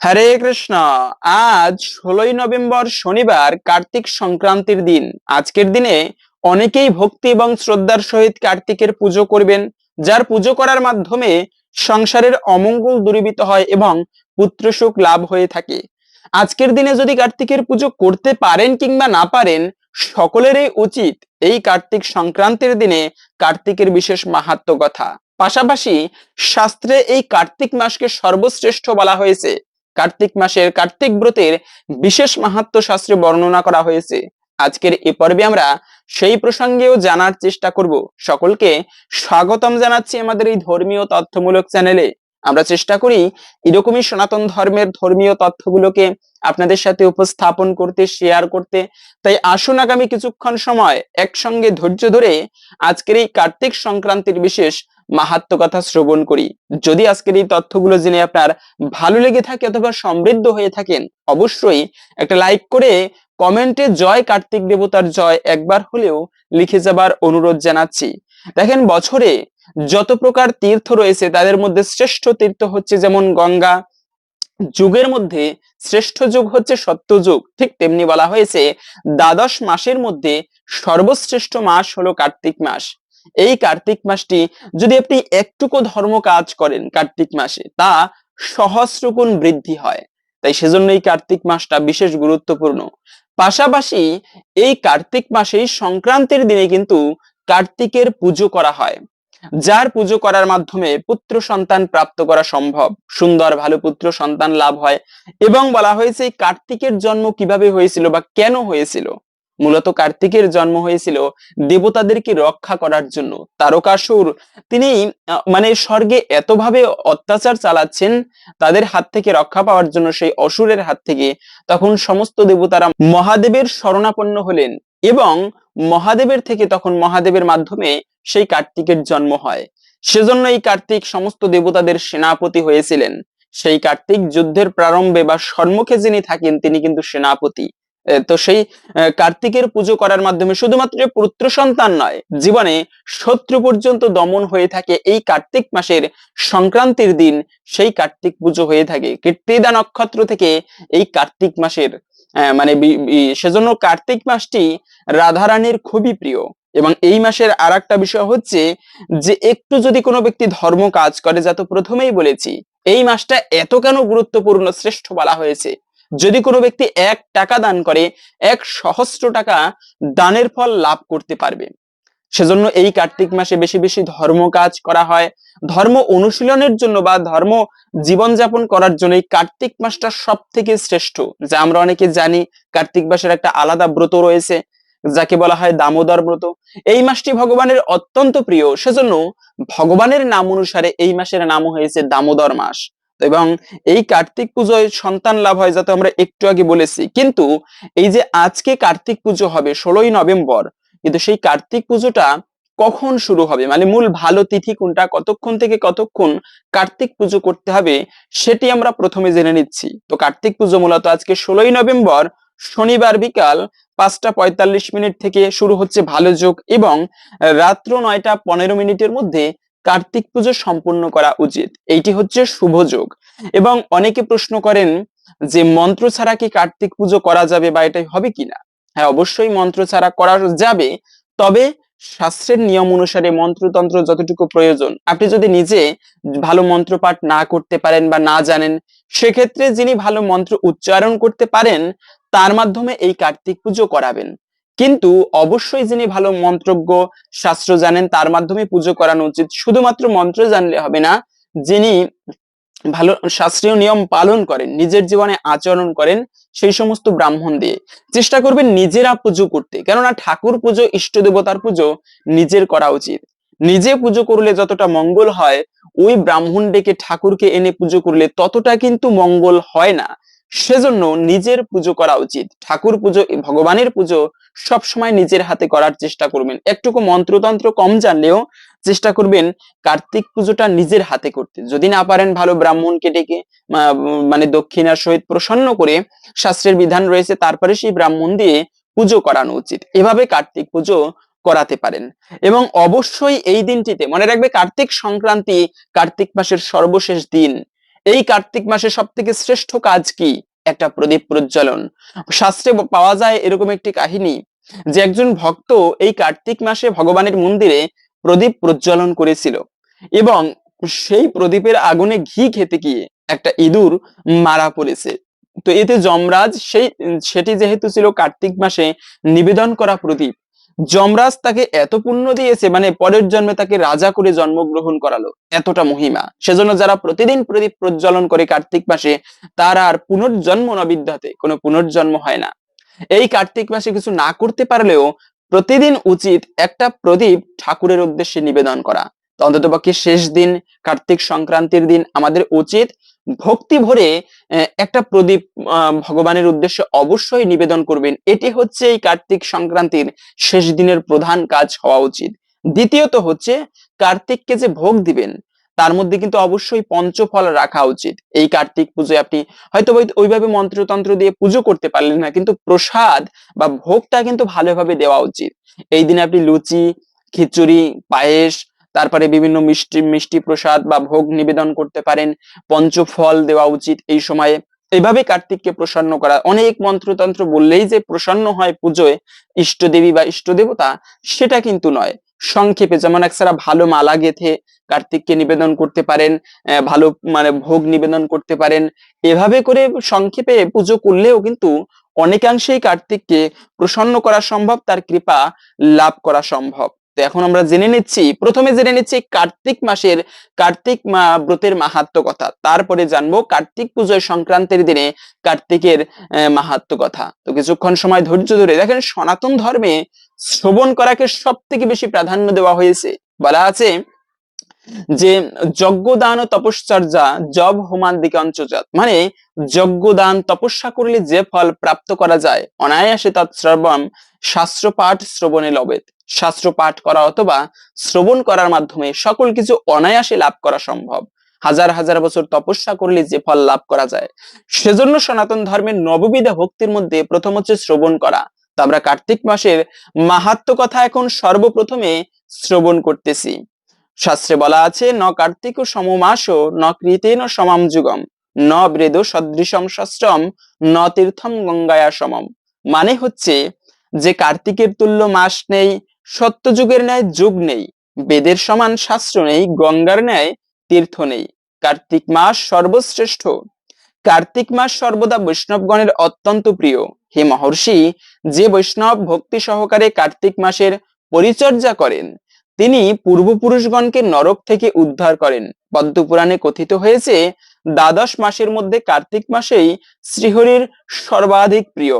হরে কৃষ্ণ, আজ ষোলোই নভেম্বর শনিবার কার্তিক সংক্রান্তির দিন। আজকের দিনে অনেকেই ভক্তি এবং শ্রদ্ধার সহিত কার্তিকের পুজো করবেন, যার পুজো করার মাধ্যমে সংসারের অমঙ্গল দূরীভূত হয় এবং পুত্র সুখ লাভ হয়ে থাকে। আজকের দিনে যদি কার্তিকের পুজো করতে পারেন কিংবা না পারেন, সকলেরই উচিত এই কার্তিক সংক্রান্তির দিনে কার্তিকের বিশেষ মাহাত্ম কথা। পাশাপাশি শাস্ত্রে এই কার্তিক মাসকে সর্বশ্রেষ্ঠ বলা হয়েছে। কার্তিক মাসের কার্তিক ব্রতের বিশেষ মাহাত্ম শাস্ত্রে বর্ণনা করা হয়েছে। আজকের এ পর্বে আমরা সেই প্রসঙ্গেও জানার চেষ্টা করব। সকলকে স্বাগতম জানাচ্ছি আমাদের এই ধর্মীয় তথ্যমূলক চ্যানেলে। আমরা চেষ্টা করি এরকমই সনাতন ধর্মের ধর্মীয় তথ্যগুলোকে আপনাদের সাথে উপস্থাপন করতে শেয়ার করতে। তাই আসুন আগামী কিছুক্ষণ সময় একসঙ্গে ধৈর্য ধরে আজকের এই কার্তিক সংক্রান্তির বিশেষ মাহাত্ম কথা শ্রবণ করি। যদি আজকের এই তথ্যগুলো জেনে আপনার ভালো লেগে থাকে অথবা সমৃদ্ধ হয়ে থাকেন, অবশ্যই একটা লাইক করে কমেন্টে জয় কার্তিক দেবতার জয় একবার হলেও লিখে যাবার অনুরোধ জানাচ্ছি। দেখেন বছরে যত প্রকার তীর্থ রয়েছে তাদের মধ্যে শ্রেষ্ঠ তীর্থ হচ্ছে যেমন গঙ্গা। যুগের মধ্যে শ্রেষ্ঠ যুগ হচ্ছে সত্য যুগ ঠিক তেমনি বলা হয়েছে, দ্বাদশ মাসের মধ্যে সর্বশ্রেষ্ঠ মাস হলো কার্তিক মাস। এই কার্তিক মাসটি যদি আপনি একটুকু ধর্ম কাজ করেন কার্তিক মাসে, তা সহস্রগুণ বৃদ্ধি হয়। তাই সেজন্য এই কার্তিক মাসটা বিশেষ গুরুত্বপূর্ণ। পাশাপাশি এই কার্তিক মাসেই সংক্রান্তির দিনে কিন্তু কার্তিকের পুজো করা হয়। যার পুজো করার মাধ্যমে পুত্র সন্তান প্রাপ্ত করা সম্ভব। সুন্দর, ভালো পুত্র সন্তান লাভ হয়। এবং বলা হয়েছে, কার্তিকের জন্ম কীভাবে হয়েছিল বা কেন হয়েছিল? মূলত কার্তিকের জন্ম হয়েছিল দেবতাদেরকে রক্ষা করার জন্য। তারকাসুর, তিনি মানে স্বর্গে এতভাবে অত্যাচার চালাচ্ছেন তাদের হাত থেকে রক্ষা পাওয়ার জন্য, সেই অসুরের হাত থেকে, তখন সমস্ত দেবতারা মহাদেবের শরণাপন্ন হলেন এবং মহাদেবের থেকে তখন মহাদেবের মাধ্যমে সেই কার্তিকের জন্ম হয়। সেজন্য এই কার্তিক সমস্ত দেবতাদের সেনাপতি হয়েছিলেন। সেই কার্তিক যুদ্ধের প্রারম্ভে বা সম্মুখে যিনি থাকেন, তিনি কিন্তু সেনাপতি। তো সেই কার্তিকের পুজো করার মাধ্যমে শুধুমাত্র পুত্র সন্তান নয়, জীবনে শত্রু পর্যন্ত দমন হয়ে থাকে এই কার্তিক মাসের সংক্রান্তির দিন, সেই কার্তিক পুজো হয়ে থাকে। কীর্তিদা নক্ষত্র থেকে এই কার্তিক মাসের মানে সেজন্য কার্তিক মাসটি রাধারানীর খুবই প্রিয়। এবং এই মাসের আর একটা বিষয় হচ্ছে যে একটু যদি কোনো ব্যক্তি ধর্ম কাজ করে, যা তো প্রথমেই বলেছি, এই মাসটা এত কেন গুরুত্বপূর্ণ, শ্রেষ্ঠ বলা হয়েছে? যদি কোনো ব্যক্তি এক টাকা দান করে, এক সহস্র টাকা দানের ফল লাভ করতে পারবে। সেজন্য এই কার্তিক মাসে বেশি বেশি ধর্ম কাজ করা হয়। ধর্ম অনুশীলনের জন্য বা ধর্ম জীবনযাপন করার জন্য এই কার্তিক মাসটা সব থেকে শ্রেষ্ঠ। যা আমরা অনেকে জানি, কার্তিক মাসের একটা আলাদা ব্রত রয়েছে, যাকে বলা হয় দামোদর ব্রত। এই মাসটি ভগবানের অত্যন্ত প্রিয়। সেজন্য ভগবানের নাম অনুসারে এই মাসের নাম হয়েছে দামোদর মাস। এবং এই কার্তিক পুজোয় সন্তান লাভ হয়, যাতে আমরা একটু আগে বলেছি। কিন্তু এই যে আজকে কার্তিক পুজো হবে, ষোলোই নভেম্বর, কিন্তু সেই কার্তিক পুজোটা কখন শুরু হবে? মানে মূল ভালো তিথি কোনটা, কতক্ষণ থেকে কতক্ষণ কার্তিক পুজো করতে হবে, সেটি আমরা প্রথমে জেনে নিচ্ছি। তো কার্তিক পুজো মূলত আজকে ষোলোই নভেম্বর, শনিবার বিকাল পাঁচটা পঁয়তাল্লিশ মিনিট থেকে শুরু হচ্ছে ভালো যোগ এবং রাত্র নয়টা পনেরো মিনিটের মধ্যে কার্তিক পুজো সম্পূর্ণ করা উচিত। এইটি হচ্ছে শুভ যোগ। এবং অনেকে প্রশ্ন করেন যে, মন্ত্র ছাড়া কি কার্তিক পুজো করা যাবে বা এটাই হবে কিনা? হ্যাঁ অবশ্যই মন্ত্র ছাড়া করা যাবে। তবে শাস্ত্রের নিয়ম অনুসারে মন্ত্রতন্ত্র যতটুকু প্রয়োজন, আপনি যদি নিজে ভালো মন্ত্র পাঠ না করতে পারেন বা না জানেন, সেক্ষেত্রে যিনি ভালো মন্ত্র উচ্চারণ করতে পারেন, তার মাধ্যমে এই কার্তিক পুজো করাবেন। কিন্তু অবশ্যই যিনি ভালো মন্ত্রজ্ঞ, শাস্ত্র জানেন, তার মাধ্যমে পুজো করানো উচিত। শুধুমাত্র মন্ত্র জানলে হবে না, যিনি ভালো শাস্ত্রীয় নিয়ম পালন করেন, নিজের জীবনে আচরণ করেন, সেই সমস্ত ব্রাহ্মণ দিয়ে। চেষ্টা করবেন নিজেরা পুজো করতে। কেননা ঠাকুর পুজো, ইষ্ট দেবতার পুজো নিজের করা উচিত। নিজে পুজো করলে যতটা মঙ্গল হয়, ওই ব্রাহ্মণ ডেকে ঠাকুরকে এনে পুজো করলে ততটা কিন্তু মঙ্গল হয় না। সেজন্য নিজের পুজো করা উচিত। ঠাকুর পুজো, ভগবানের পুজো সব সময় নিজের হাতে করার চেষ্টা করবেন। একটুকু মন্ত্রতন্ত্র কম জানলেও চেষ্টা করবেন কার্তিক পুজোটা নিজের হাতে করতে। যদি না পারেন ভালো ব্রাহ্মণকে ডেকে মানে দক্ষিণার সহিত প্রসন্ন করে শাস্ত্রের বিধান রয়েছে, তারপরে সেই ব্রাহ্মণ দিয়ে পুজো করানো উচিত। এভাবে কার্তিক পুজো করাতে পারেন। এবং অবশ্যই এই দিনটিতে মনে রাখবে কার্তিক সংক্রান্তি কার্তিক মাসের সর্বশেষ দিন। এই কার্তিক মাসে সব থেকে শ্রেষ্ঠ কাজ কি? একটা প্রদীপ প্রজ্বলন। শাস্ত্রে পাওয়া যায় এরকম একটি কাহিনী যে একজন ভক্ত এই কার্তিক মাসে ভগবানের মন্দিরে প্রদীপ প্রজ্বলন করেছিল এবং সেই প্রদীপের আগুনে ঘি খেতে গিয়ে একটা ইঁদুর মারা পড়েছে। তো এতে যমরাজ সেই, সেটি যেহেতু ছিল কার্তিক মাসে নিবেদন করা প্রদীপ যমরাজ তাকে এত পুণ্য দিয়েছে মানে পরের জন্মে তাকে রাজা করে জন্মগ্রহণ করালো, এতটা মহিমা। সেজন্য যারা প্রতিদিন প্রদীপ প্রজ্বলন করে কার্তিক মাসে, তার আর পুনর্জন্ম নবিদ্যাতে, কোনো পুনর্জন্ম হয় না। এই কার্তিক মাসে কিছু না করতে পারলেও প্রতিদিন উচিত একটা প্রদীপ ঠাকুরের উদ্দেশ্যে নিবেদন করা। তো অন্তত পক্ষে শেষ দিন, কার্তিক সংক্রান্তির দিন আমাদের উচিত ভক্তি ভরে একটা প্রদীপ ভগবানের উদ্দেশ্যে অবশ্যই নিবেদন করবেন। এটি হচ্ছে এই কার্তিক সংক্রান্তির শেষ দিনের প্রধান কাজ হওয়া উচিত। দ্বিতীয়ত হচ্ছে, কার্তিককে যে ভোগ দিবেন, তার মধ্যে কিন্তু অবশ্যই পঞ্চফল রাখা উচিত। এই কার্তিক পুজোয় আপনি হয়তো ওইভাবে মন্ত্রতন্ত্র দিয়ে পুজো করতে পারলেন না, কিন্তু প্রসাদ বা ভোগটা কিন্তু ভালোভাবে দেওয়া উচিত। এই দিনে আপনি লুচি, খিচুড়ি, পায়েস তারপরে বিভিন্ন মিষ্টি মিষ্টি প্রসাদ বা ভোগ নিবেদন করতে পারেন, পঞ্চফল দেওয়া উচিত এই সময়ে। এভাবে কার্তিককে প্রসন্ন করা, অনেক মন্ত্রতন্ত্র বললেই যে প্রসন্ন হয় পুজোয় ইষ্টদেবী বা ইষ্টদেবতা, সেটা কিন্তু নয়। সংক্ষেপে যেমন একসারা ভালো মালা গেথে কার্তিককে নিবেদন করতে পারেন ভালো মানে ভোগ নিবেদন করতে পারেন, এভাবে করে সংক্ষেপে পুজো করলেও কিন্তু অনেকাংশেই কার্তিককে প্রসন্ন করা সম্ভব, তার কৃপা লাভ করা সম্ভব। তো এখন আমরা জেনে নিচ্ছি, প্রথমে জেনে নিচ্ছি কার্তিক মাসের, কার্তিক মা ব্রতের মাহাত্ম কথা তারপরে জানব কার্তিক পুজোয় সংক্রান্তির দিনে কার্তিকের মাহাত্ম কথা তো কিছুক্ষণ সময় ধৈর্য ধরে দেখেন সনাতন ধর্মে শ্রবণ করাকে সব থেকে বেশি প্রাধান্য দেওয়া হয়েছে। বলা আছে যে যজ্ঞদান ও তপশ্চর্যা জব হোমান দিকে অঞ্চজাত। মানে যজ্ঞদান তপস্যা করলে যে ফল প্রাপ্ত করা যায়, অনায়াসে তৎশ্রবণ শাস্ত্র পাঠ শ্রবণে লবেত। শাস্ত্র পাঠ করা অথবা শ্রবণ করার মাধ্যমে সকল কিছু অনায়াসে লাভ করা সম্ভব। হাজার হাজার বছর তপস্যা করলে যে ফল লাভ করা যায়। সেজন্য সনাতন ধর্মের নববিধা ভক্তির মধ্যে প্রথম হচ্ছে শ্রবণ করা। তো আমরা কার্তিক মাসের মাহাত্ম কথা এখন সর্বপ্রথমে শ্রবণ করতেছি। শাস্ত্রে বলা আছে, ন কার্তিক সমমাস, ন কৃতেন সমাম যুগম, ন ব্রেদ সদৃশম শাস্ত্রম ন তীর্থম গঙ্গায়া সমম। মানে হচ্ছে যে কার্তিকের তুল্য মাস নেই, সত্যযুগের ন্যায় যুগ নেই, বেদের সমান শাস্ত্র নেই, গঙ্গার ন্যায় তীর্থ নেই। কার্তিক মাস সর্বশ্রেষ্ঠ। কার্তিক মাস সর্বদা বৈষ্ণবগণের অত্যন্ত প্রিয়। হে মহর্ষি, যে বৈষ্ণব ভক্তি সহকারে কার্তিক মাসের পরিচর্যা করেন তিনি পূর্বপুরুষগণকে নরক থেকে উদ্ধার করেন। পদ্মপুরাণে কথিত হয়েছে, দ্বাদশ মাসের মধ্যে কার্তিক মাসেই শ্রীহরির সর্বাধিক প্রিয়।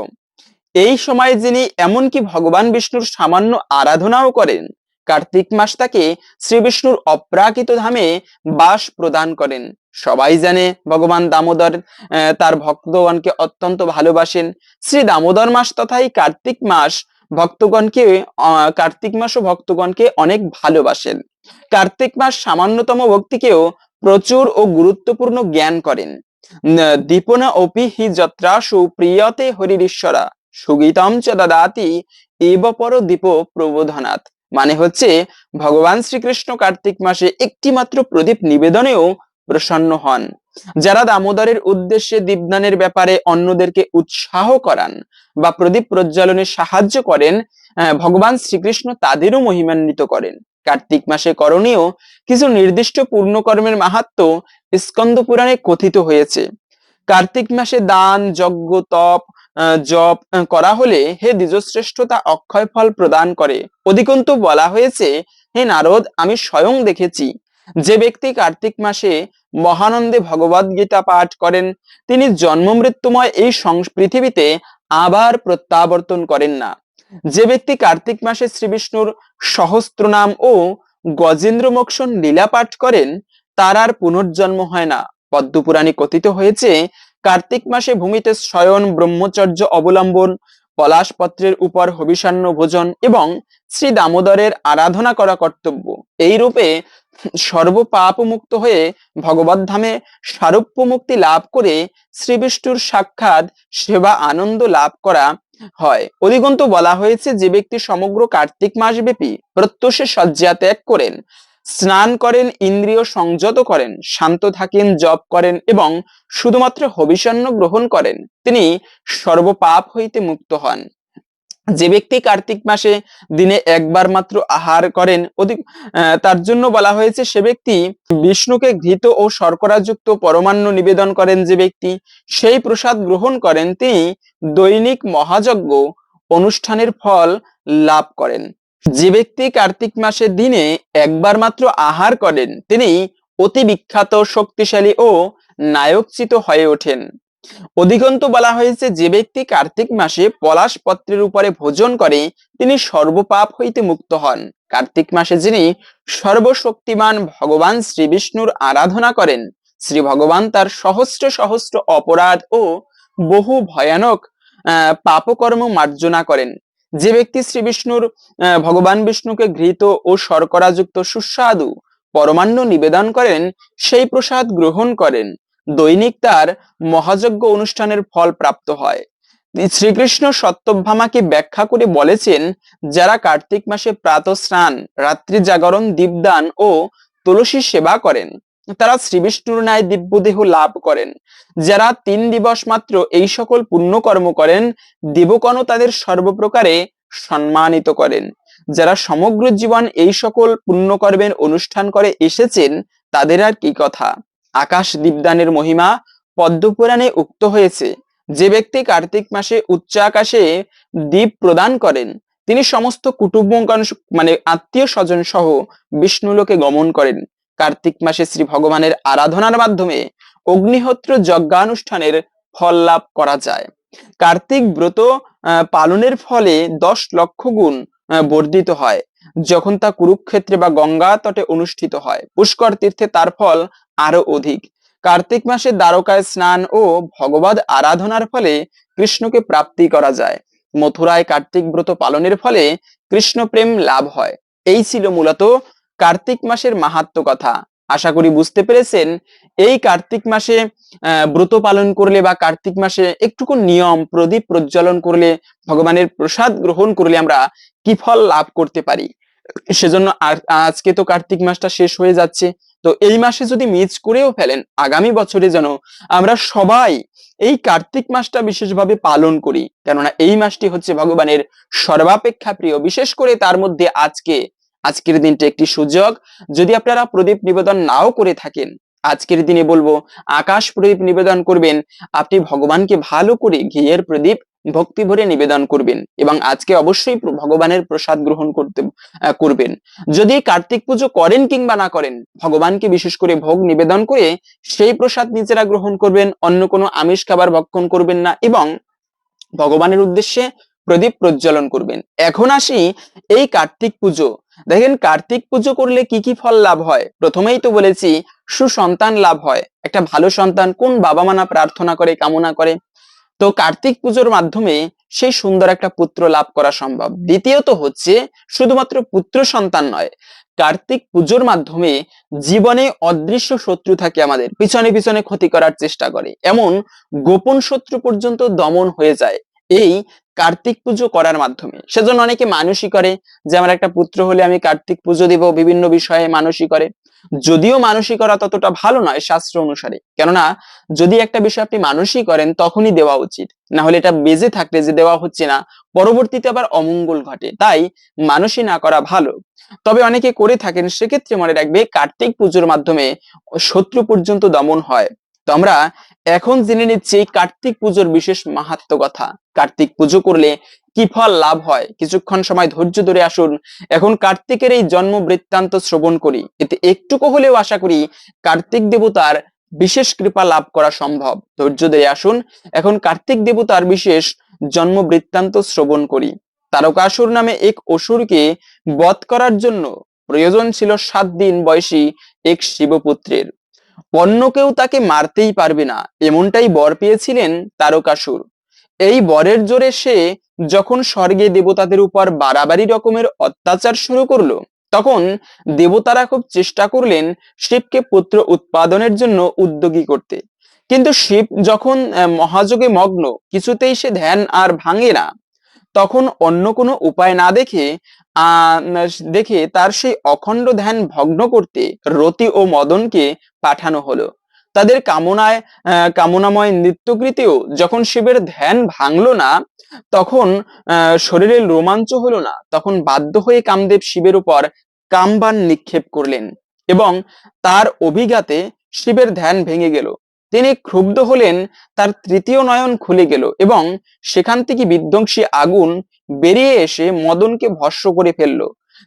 এই সময় যিনি এমনকি ভগবান বিষ্ণুর সামান্য আরাধনাও করেন, কার্তিক মাস তাকে শ্রী বিষ্ণুর অপ্রাকৃত ধামে বাস প্রদান করেন। সবাই জানে ভগবান দামোদর তার ভক্তগণকে অত্যন্ত ভালোবাসেন। শ্রী দামোদর মাস তথাই কার্তিক মাস ভক্তগণকে কার্তিক মাসও ভক্তগণকে অনেক ভালোবাসেন। কার্তিক মাস সামান্যতম ভক্তিকেও প্রচুর ও গুরুত্বপূর্ণ জ্ঞান করেন। দীপনা অপি হি যত্রা সুপ্রিয়তে হরিশ্বরা সুগীতম চ দাদাতি, এব পর দীপ প্রবোধনাথ। মানে হচ্ছে, ভগবান শ্রীকৃষ্ণ কার্তিক মাসে একটি মাত্র প্রদীপ নিবেদনেও প্রসন্ন হন। যারা দামোদরের উদ্দেশ্যে দীপদানের ব্যাপারে অন্যদেরকে উৎসাহ করান বা প্রদীপ প্রজ্বলনে সাহায্য করেন ভগবান শ্রীকৃষ্ণ তাদেরও মহিমান্বিত করেন। কার্তিক মাসে করণীয় কিছু নির্দিষ্ট পূর্ণকর্মের মাহাত্ম স্কন্দ পুরাণে কথিত হয়েছে। কার্তিক মাসে দান, যজ্ঞ, তপ জপ করা হলে হে দ্বিজশ্রেষ্ঠ তা অক্ষয় ফল প্রদান করে। অধিকন্তু বলা হয়েছে, হে নারদ, আমি স্বয়ং দেখেছি যে ব্যক্তি কার্তিক মাসে মহানন্দে ভগবদ গীতা পাঠ করেন, তিনি জন্ম মৃত্যুময় এই পৃথিবীতে আবার প্রত্যাবর্তন করেন না। যে ব্যক্তি কার্তিক মাসে শ্রী বিষ্ণুর সহস্র নাম ও গজেন্দ্র মোক্ষণ লীলা পাঠ করেন, তার আর পুনর্জন্ম হয় না। পদ্মপুরাণে কথিত হয়েছে, কার্তিক মাসে ভূমিতে শয়ন ব্রহ্মচর্য অবলম্বন পলাশ পত্রের উপর হবিষান্ন ভোজন এবং শ্রী দামোদরের আরাধনা করা কর্তব্য। এই রূপে সর্বপাপ মুক্ত হয়ে ভগবত ধামে সারূপ্য মুক্তি লাভ করে শ্রী বিষ্ণুর সাক্ষাৎ সেবা আনন্দ লাভ করা হয়। অধিকন্ত বলা হয়েছে, যে ব্যক্তি সমগ্র কার্তিক মাস ব্যাপী প্রত্যুষে শয্যা ত্যাগ করেন স্নান করেন, ইন্দ্রিয় সংযত করেন, শান্ত থাকেন, জপ করেন এবং শুধুমাত্র হবিষান্ন গ্রহণ করেন। তিনি সর্বপাপ হইতে মুক্ত হন। যে ব্যক্তি কার্তিক মাসে দিনে একবার মাত্র আহার করেন, অধিক তার জন্য বলা হয়েছে সে ব্যক্তি বিষ্ণুকে ঘৃত ও শর্করাযুক্ত পরমান্ন নিবেদন করেন যে ব্যক্তি সেই প্রসাদ গ্রহণ করেন, তিনি দৈনিক মহাযজ্ঞ অনুষ্ঠানের ফল লাভ করেন। যে ব্যক্তি কার্তিক মাসের দিনে একবার মাত্র আহার করেন তিনি অতি বিখ্যাত শক্তিশালী ও নায়কচিত হয়ে ওঠেন। অধিকন্ত বলা হয়েছে যে ব্যক্তি কার্তিক মাসে পলাশ পত্রের উপরে ভোজন করে তিনি সর্বপাপ হইতে মুক্ত হন। কার্তিক মাসে যিনি সর্বশক্তিমান ভগবান শ্রী বিষ্ণুর আরাধনা করেন শ্রী ভগবান তার সহস্র সহস্র অপরাধ ও বহু ভয়ানক আহ, পাপকর্ম মার্জনা করেন। যে ব্যক্তি শ্রী বিষ্ণুর ভগবান বিষ্ণুকে ঘৃত ও শর্করাযুক্ত সুস্বাদু পরমান্ন নিবেদন করেন, সেই প্রসাদ গ্রহণ করেন। দৈনিক তার মহাযজ্ঞ অনুষ্ঠানের ফল প্রাপ্ত হয়। শ্রীকৃষ্ণ সত্যভামাকে ব্যাখ্যা করে বলেছেন, যারা কার্তিক মাসে প্রাত স্নান রাত্রি জাগরণ দীপদান ও তুলসী সেবা করেন তারা শ্রীবিষ্ণুর ন্যায় দিব্যদেহ লাভ করেন। যারা তিন দিবস মাত্র এই সকল পুণ্যকর্ম করেন দেবগণ তাদের সর্বপ্রকারে সম্মানিত করেন। যারা সমগ্র জীবন এই সকল পুণ্যকর্মের অনুষ্ঠান করে এসেছেন, তাদের আর কি কথা। আকাশ দীপদানের মহিমা পদ্মপুরাণে উক্ত হয়েছে। যে ব্যক্তি কার্তিক মাসে উচ্চ আকাশে দ্বীপ প্রদান করেন, তিনি সমস্ত কুটুম্ব মানে আত্মীয় স্বজন সহ বিষ্ণুলোকে গমন করেন। কার্তিক মাসে শ্রী ভগবানের আরাধনার মাধ্যমে অগ্নিহোত্র যজ্ঞানুষ্ঠানের ফল লাভ করা যায়। কার্তিক ব্রত পালনের ফলে দশ লক্ষ গুণ বর্ধিত হয়। যখন তা কুরুক্ষেত্রে বা গঙ্গা তটে অনুষ্ঠিত হয়, পুষ্কর তীর্থে তার ফল আরও অধিক। কার্তিক মাসে দ্বারকায় স্নান ও ভগবদ আরাধনার ফলে কৃষ্ণকে প্রাপ্তি করা যায়। মথুরায় কার্তিক ব্রত পালনের ফলে কৃষ্ণ প্রেম লাভ হয়। এই ছিল মূলত কার্তিক মাসের মাহাত্ম কথা। আশা করি বুঝতে পেরেছেন। এই কার্তিক মাসে ব্রত পালন করলে বা কার্তিক মাসে একটুকু নিয়ম, প্রদীপ প্রজ্বলন করলে, ভগবানের প্রসাদ গ্রহণ করলে আমরা কি ফল লাভ করতে পারি? সেজন্য আজকে তো কার্তিক মাসটা শেষ হয়ে যাচ্ছে। তো এই মাসে যদি মিস করেও ফেলেন, আগামী বছরে যেন আমরা সবাই এই কার্তিক মাসটা বিশেষভাবে পালন করি। কেননা এই মাসটি হচ্ছে ভগবানের সর্বাপেক্ষা প্রিয়। বিশেষ করে তার মধ্যে আজকে আজকের দিনটা একটি সুযোগ। যদি আপনারা প্রদীপ নিবেদন নাও করে থাকেন, আজকের দিনে বলব, আকাশ প্রদীপ নিবেদন করবেন, আপনি ভগবানকে ভালো করে ঘিয়ের প্রদীপ ভক্তি ভরে নিবেদন করবেন এবং আজকে অবশ্যই ভগবানের প্রসাদ গ্রহণ করতে করবেন। যদি কার্তিক পুজো করেন কিংবা না করেন, ভগবানকে বিশেষ করে ভোগ নিবেদন করে সেই প্রসাদ নিজেরা গ্রহণ করবেন, অন্য কোনো আমিষ খাবার ভক্ষণ করবেন না এবং ভগবানের উদ্দেশ্যে প্রদীপ প্রজ্বলন করবেন। এখন আসি এই কার্তিক পুজো। দেখেন, কার্তিক পুজো করলে কি কি ফল লাভ হয়? প্রথমেই তো বলেছি, সুসন্তান লাভ হয়। একটা ভালো সন্তান কোন বাবা মানা প্রার্থনা করে, কামনা করে? তো কার্তিক পুজোর মাধ্যমে সেই সুন্দর একটা পুত্র লাভ করা সম্ভব। দ্বিতীয়ত হচ্ছে, শুধুমাত্র পুত্র সন্তান নয়, কার্তিক পুজোর মাধ্যমে জীবনে অদৃশ্য শত্রু থাকে আমাদের। পিছনে পিছনে ক্ষতি করার চেষ্টা করে। এমন গোপন শত্রু পর্যন্ত দমন হয়ে যায়। এই কার্তিক পুজো করার মাধ্যমে। সেজন্য অনেকে মানুষই করে যে, আমার একটা পুত্র হলে আমি কার্তিক পুজো দিব, বিভিন্ন বিষয়ে মানুষই করে। যদিও মানসিক করা ততটা ভালো নয় শাস্ত্র অনুসারে। কেননা, যদি একটা বিষয় আপনি মানুষই করেন, তখনই দেওয়া উচিত। না হলে এটা বেজে থাকলে যে দেওয়া হচ্ছে না, পরবর্তীতে আবার অমঙ্গল ঘটে। তাই মানুষই না করা ভালো। তবে অনেকে করে থাকেন, সেক্ষেত্রে মনে রাখবে কার্তিক পুজোর মাধ্যমে শত্রু পর্যন্ত দমন হয়। তো আমরা এখন জেনে নিচ্ছি কার্তিক পুজোর বিশেষ মাহাত্ম কথা। কার্তিক পুজো করলে কি ফল লাভ হয়? কিছুক্ষণ সময় ধৈর্য ধরে আসুন। এখন কার্তিকের এই জন্ম বৃত্তান্ত শ্রবণ করি। এতে একটুকু হলেও আশা করি কার্তিক দেবতার বিশেষ কৃপা লাভ করা সম্ভব। ধৈর্য ধরে আসুন। এখন কার্তিক দেবতার বিশেষ জন্ম বৃত্তান্ত শ্রবণ করি। তারকাসুর নামে এক অসুরকে বধ করার জন্য প্রয়োজন ছিল সাত দিন বয়সী এক শিবপুত্রের। অন্য কেউ তাকে মারতেই পারবে না, এমনটাই বর পেয়েছিলেন তারকাসুর এই বরের জোরে সে যখন স্বর্গে দেবতাদের উপর বাড়াবাড়ি রকমের অত্যাচার শুরু করল, তখন দেবতারা খুব চেষ্টা করলেন শিবকে পুত্র উৎপাদনের জন্য উদ্যোগী করতে। কিন্তু শিব যখন মহাযোগে মগ্ন, কিছুতেই সে ধ্যান আর ভাঙে না। তখন অন্য কোনো উপায় না দেখে দেখে তার সেই অখণ্ড ধ্যান ভগ্ন করতে রতি ও মদনকে পাঠানো হলো। তাদের কামনায় কামনাময় নৃত্যকৃতেও যখন শিবের ধ্যান ভাঙলো না, তখন শরীরের রোমাঞ্চ হলো না। তখন বাধ্য হয়ে কামদেব শিবের উপর কামবান নিক্ষেপ করলেন এবং তার অভিঘাতে শিবের ধ্যান ভেঙে গেল। তিনি ক্ষুব্ধ হলেন, তার তৃতীয় নয়ন খুলে গেল এবং সেখান থেকে বিধ্বংসী আগুন বেরিয়ে এসে মদনকে ভস্ম করে ফেলল।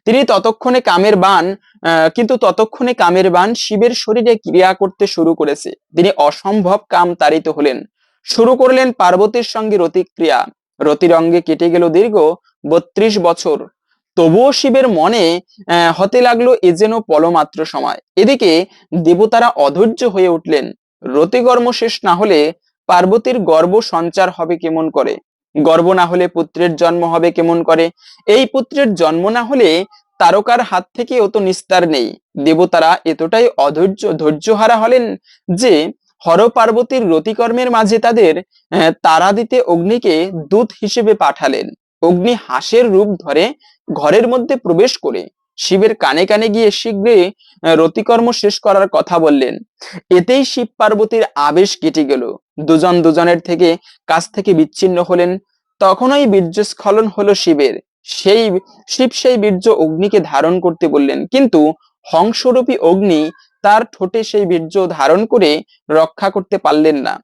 তিনি ততক্ষণে কামের বান কিন্তু ততক্ষণে কামের বান শিবের শরীরে ক্রিয়া করতে শুরু করেছে। তিনি অসম্ভব কাম তাড়িত হলেন। শুরু করলেন পার্বতীর সঙ্গে রতিক্রিয়া। রতির অঙ্গে কেটে গেল দীর্ঘ বত্রিশ বছর। তবুও শিবের মনে হতে লাগল এ যেন পলমাত্র সময়। এদিকে দেবতারা অধৈর্য হয়ে উঠলেন। রতিকর্ম শেষ না হলে পার্বতীর গর্ব সঞ্চার হবে কেমন করে? গর্ব না হলে পুত্রের জন্ম হবে কেমন করে? এই পুত্রের জন্ম না হলে তারকার হাত থেকে অত নিস্তার নেই। দেবতারা এতটাই অধৈর্য, ধৈর্যহারা হলেন যে হর পার্বতীর রতিকর্মের মাঝে তাদের তারা দিতে অগ্নিকে দূত হিসেবে পাঠালেন। অগ্নি হাঁসের রূপ ধরে ঘরের মধ্যে প্রবেশ করে শিবের কানে কানে গিয়ে শীঘ্রে আহ, রতিকর্ম শেষ করার কথা বললেন। এতেই শিব পার্বতীর আবেশ কেটে গেল। দুজন দুজনের থেকে কাছ থেকে বিচ্ছিন্ন হলেন। তখনই বীর্যস্খলন হলো শিবের। সেই শিব সেই বীর্য অগ্নিকে ধারণ করতে বললেন। কিন্তু হংসরূপী অগ্নি তার ঠোঁটে সেই বীর্য ধারণ করে রক্ষা করতে পারলেন না।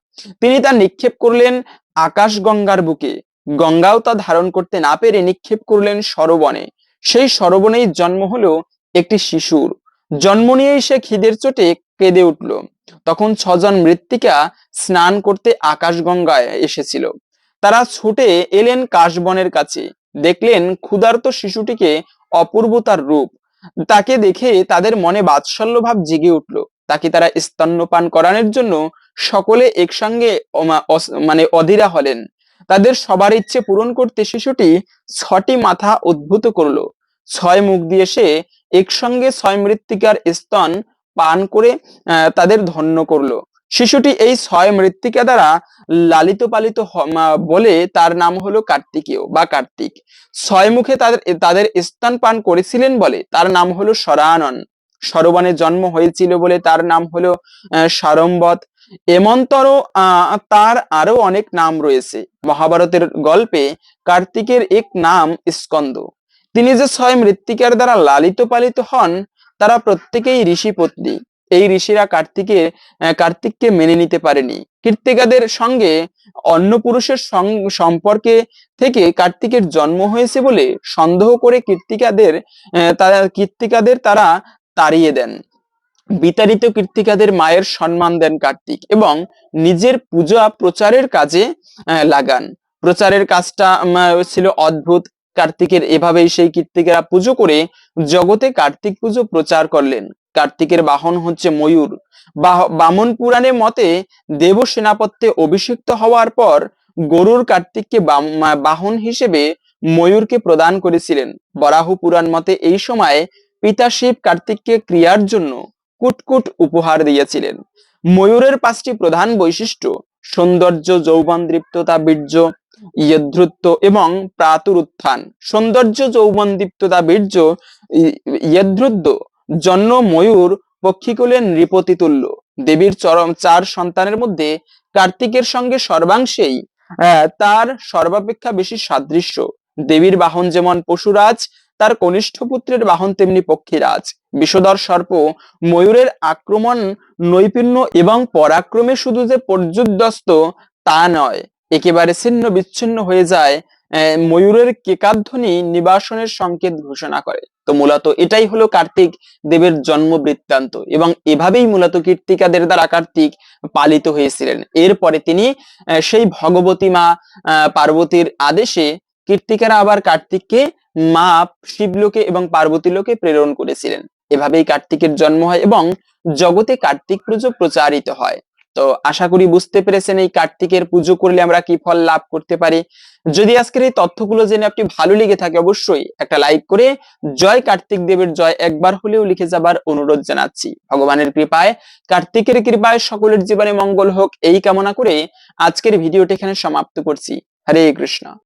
তিনি তা নিক্ষেপ করলেন আকাশ গঙ্গার বুকে। গঙ্গাও তা ধারণ করতে না পেরে নিক্ষেপ করলেন সরবনে। সেই সরবনেই জন্ম হলো একটি শিশুর। জন্ম নিয়েই সে খিদের চোটে কেঁদে উঠল। তখন ছজন মৃত্তিকা স্নান করতে আকাশ গঙ্গায় এসেছিল। তারা ছুটে এলেন কাশবনের কাছে। দেখলেন ক্ষুধার্ত শিশুটিকে অপূর্ব তার রূপ। তাকে দেখে তাদের মনে বাৎসল্য ভাব জেগে উঠল। তাকে তারা স্তন্যপান করানোর জন্য সকলে একসঙ্গে মানে অধীরা হলেন। তাদের সবার ইচ্ছে পূরণ করতে শিশুটি ছটি মাথা উদ্ভূত করল। ছয় মুখ দিয়ে সে একসঙ্গে ছয় মৃত্তিকার স্তন পান করে তাদের ধন্য করল। শিশুটি এই ছয় মৃত্তিকা দ্বারা লালিত পালিত বলে তার নাম হলো কার্তিকেয় বা কার্তিক। ছয় মুখে তাদের তাদের স্তন পান করেছিলেন বলে তার নাম হলো সরানন সরবনে জন্ম হয়েছিল বলে তার নাম হলো সারম্বত। এমন্তর তার আরও অনেক নাম রয়েছে। মহাভারতের গল্পে কার্তিকের এক নাম স্কন্দ। তিনি যে ছয় মৃত্তিকার দ্বারা লালিত পালিত হন তারা প্রত্যেকেই ঋষি পত্নী। এই ঋষিরা কার্তিকের আহ, কার্তিককে মেনে নিতে পারেনি। কীর্তিকাদের সঙ্গে অন্য পুরুষের সম্পর্কে থেকে কার্তিকের জন্ম হয়েছে বলে সন্দেহ করে কীর্তিকাদের তারা কীর্তিকাদের তারা তাড়িয়ে দেন। বিতাড়িত কীর্তিকাদের মায়ের সম্মান দেন কার্তিক এবং নিজের পূজা প্রচারের কাজে লাগান। প্রচারের কাজটা ছিল অদ্ভুত। কার্তিকের এভাবেই সেই কীর্তিকেরা পুজো করে জগতে কার্তিক পুজো প্রচার করলেন। কার্তিকের বাহন হচ্ছে ময়ূর। বামন পুরাণের মতে দেব সেনাপত্যে অভিষিক্ত হওয়ার পর গরুর কার্তিককে বাহন হিসেবে ময়ূরকে প্রদান করেছিলেন। বরাহ পুরাণ মতে এই সময় পিতা শিব কার্তিককে ক্রিয়ার জন্য কুটকুট উপহার দিয়েছিলেন। ময়ূরের পাঁচটি প্রধান বৈশিষ্ট্য, সৌন্দর্য, যৌবন দৃপ্ততা, বীর্য ইয়দ্ধৃত্ব এবং প্রাতুর উত্থান সৌন্দর্য যৌবন দীপ্ততা বীর্য ইয়দ্ধৃত্ব জন্ম ময়ূর পক্ষীকুলের নৃপতি তুল্য দেবীর চরম চার সন্তানের মধ্যে কার্তিকের সঙ্গে সর্বাংশেই তার সর্বাপেক্ষা বেশি সাদৃশ্য। দেবীর বাহন যেমন পশুরাজ, তার কনিষ্ঠ পুত্রের বাহন তেমনি পক্ষীরাজ। বিষধর সর্প ময়ূরের আক্রমণ নৈপুণ্য এবং পরাক্রমে শুধু যে পর্যুদস্ত তা নয় একেবারে ছিন্ন বিচ্ছিন্ন হয়ে যায় ময়ূরের কেকাধ্বনি নিবাসনের সংকেত ঘোষণা করে। তো মূলত এটাই হলো কার্তিক দেবের জন্ম বৃত্তান্ত এবং এভাবেই মূলত কীর্তিকাদের দ্বারা কার্তিক পালিত হয়েছিলেন। এরপরে তিনি সেই ভগবতী মা পার্বতীর আদেশে কীর্তিকারা আবার কার্তিককে মা শিবলোকে এবং পার্বতী লোকে প্রেরণ করেছিলেন। এভাবেই কার্তিকের জন্ম হয় এবং জগতে কার্তিক পুজো প্রচারিত হয়। তো আশা করি বুঝতে পেরেছেন এই কার্তিকের পুজো করলে আমরা কি ফল লাভ করতে পারি। যদি আজকের এই তথ্যগুলো জেনে আপনি ভালো লেগে থাকে অবশ্যই একটা লাইক করে জয় কার্তিক দেবের জয় একবার হলেও লিখে যাবার অনুরোধ জানাচ্ছি। ভগবানের কৃপায়, কার্তিকের কৃপায় সকলের জীবনে মঙ্গল হোক, এই কামনা করে আজকের ভিডিওটি এখানে সমাপ্ত করছি। হরে কৃষ্ণ।